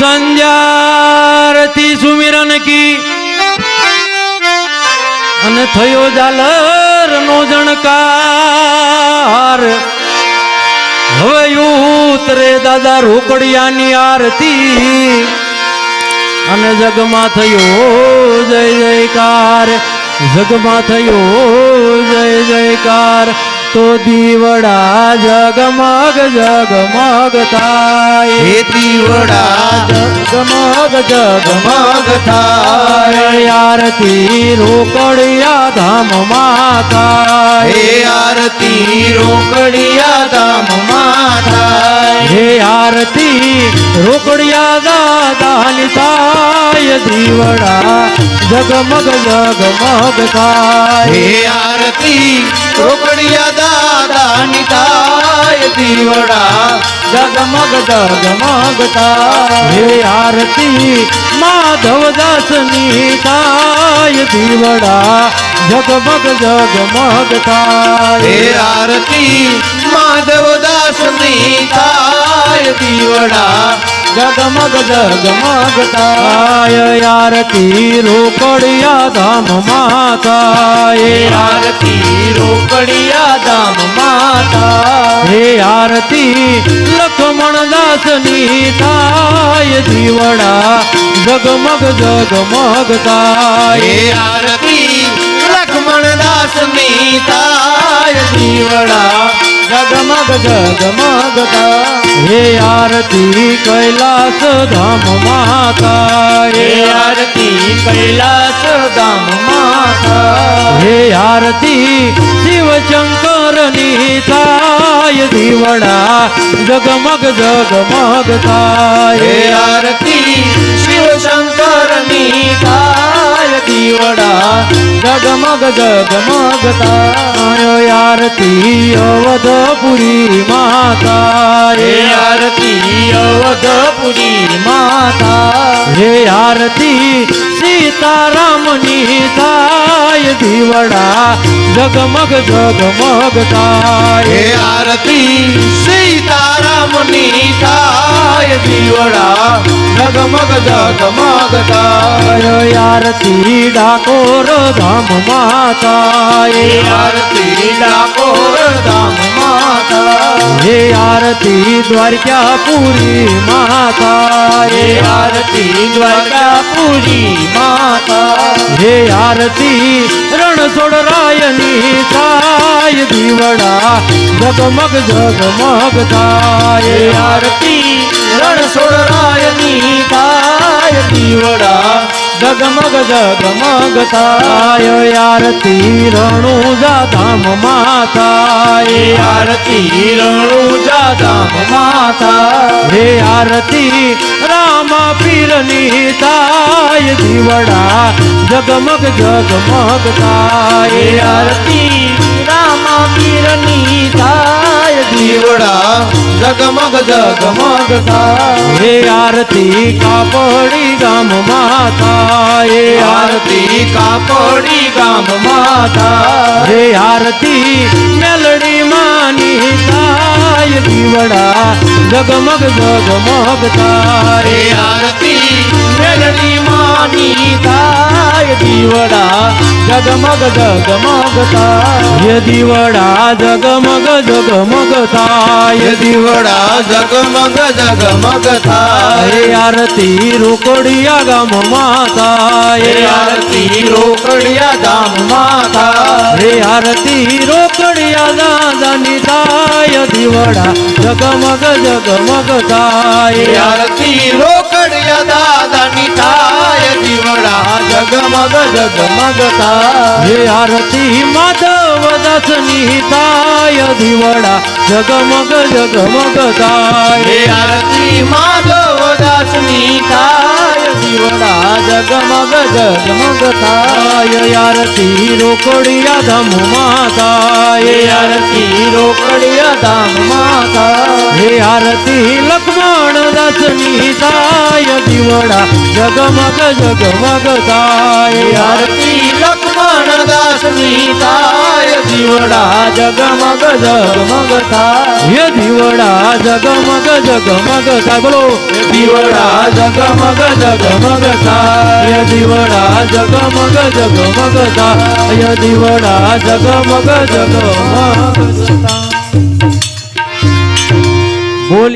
संध्या સુમિરન કી. અને થયો જાલર નો જણકાર. હવે ઉતરે દાદા રોકડિયાની આરતી. અને જગમાં થયો જય જયકાર. જગમાં થયો જય જયકાર. તો દીવડા જગમગ જગમગ થાય. હે દીવડા જગમગ જગમગ મગ થાય આરતી રોકડિયા ધામ માતા હે આરતી રોકડિયા ધામ માતા હે આરતી રોકડિયા દાદાની થાય દીવડા જગમગ જગમગ થાય. હે આરતી રોકડિયા દાદા નિતાય દીવડા જગમગ જગમગ થાય હે આરતી માધવ દાસ થાય દીવડા જગમગ જગમગ થાય હે આરતી માધવ દાસ થાય દીવડા જગમગ જગમગ થાય આરતી રોકડિયા ધામમાં થાય. આરતી રોકડિયા ધામ માતા હે આરતી લખમણ દાસની થાય. જીવડા જગમગ જગમગતા. હે આરતી લક્ષ્મણ દાસની થાય. દીવડા જગમગ જગમગ થાય હે આરતી કૈલાસ ધામમાં થાય હે આરતી કૈલાસ ધામમાં થાય હે આરતી શિવ શંકરની થાય દીવડા જગમગ જગમગ જગમગ જગમગ થાય આરતી અવધપુરી માતા. હે આરતી અવધપુરી માતા. હે આરતી સીતારામની થાય દીવડા. જગમગ જગમગ હે આરતી સીતારામની થાય દીવડા। જગમગ જગમગ થાય। આરતી ડાકોર ધામ માતા હે આરતી ડાકોર ધામ માતા હે દ્વારકાપુરી માતા હે આરતી દ્વારકાપુરી માતા હે આરતી રણછોડ રાયની થાય દીવડા જગમગ જગમગ થાય. આરતી આરતી રણછોડરાયની થાય દીવડા જગમગ જગમગ થાય. આરતી રણુજા ધામ માતા આરતી રણુજા ધામમાં થાય હે આરતી રામા પીરની થાય દીવડા જગમગ જગમગ હે થાય આરતી રામા પીરની થાય દીવડા જગમગ જગમગ થાય હે આરતી કાપડી ગામમાં થાય હે આરતી કાપડી દીવડા જગમગ જગમગ તારે આરતી મેલડી માની તાય દીવડા જગમગ જગમગ થાય હે દીવડા જગમગ જગમગ થાય દીવડા જગમગ જગમગ થાય આરતી રોકડિયા ગામ માતા હે આરતી રોકડિયા ગામ માતા રે આરતી રોકડિયા દાદાની થાય દીવડા જગમગ જગમગ થાય આરતી રોકડિયા દાદાની થાય દીવડા જગમગ જગમગ થાય હે આરતી માધવ દાસની થાય દીવડા જગમગ જગમગ હે થાય આરતી માધવ દાસની થાય દીવડા જગમગ જગમગ થાય થાય આરતી રોકડિયા ધામમાં હે થાય આરતી રોકડિયા ધામમાં થાય હે આરતી લક્ષ્મણ દાસની થાય દીવડા થાય દીવડા જગમગ જગમગ થાય. દીવડા જગમગ જગમગ થાય. બોલો દીવડા જગમગ જગમગ થાય. દીવડા જગમગ જગમગ થાય. દીવડા જગમગ જગમગ થાય.